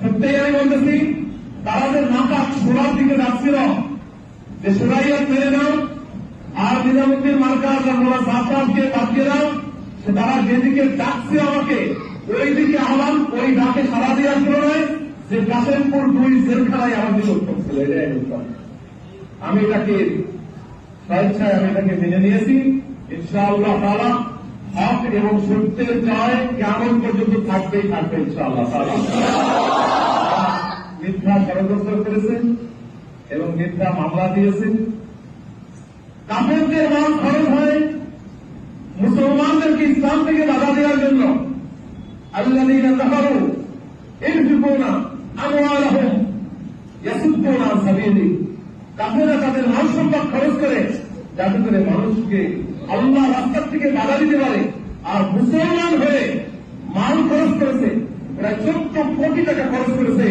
সত্যিই আমি বলতেছি, তারা যে নাকা সোনার দিকে যাচ্ছিল, যে সোনাইয়াত মেরে দাও, আর নিজামুদ্দিন মার্কাজ আর মোলা সাহসাবকে পাঠিয়ে দাও, সে তারা যেদিকে ডাকছে আমাকে ওই দিকে আহ্বান, ওই ডাকে সারা দেওয়ার তুলনায় যে কাসেমপুর দুই জেলখানায় আমার দিকে উত্তম ছিল এটাই আমি এটাকে স্বেচ্ছায় আমি এটাকে মেনে নিয়েছি। ইনশাআল্লাহ তালা হক এবং সত্যের জয় কেমন পর্যন্ত থাকবেই, থাকবে ইনশাআল্লাহ তালা ষড়যন্ত্র করেছেন এবং মিথ্যা মামলা দিয়েছেন। কাপড়দের মান খরচ হয় মুসলমানদেরকে ইসলাম থেকে বাধা দেওয়ার জন্য। আল্লাহ কাহারু ইনফিকুনা আমওয়ালাহুম ইয়াসুদ্দুনা আন সাবিলি। কাফেররা তাদের মাল সম্পদ খরচ করে যাতে করে মানুষকে আল্লাহ রাস্তার থেকে বাধা দিতে পারে। আর মুসলমান হয়ে মাল খরচ করেছে, প্রায় চোদ্দ কোটি টাকা খরচ করেছে।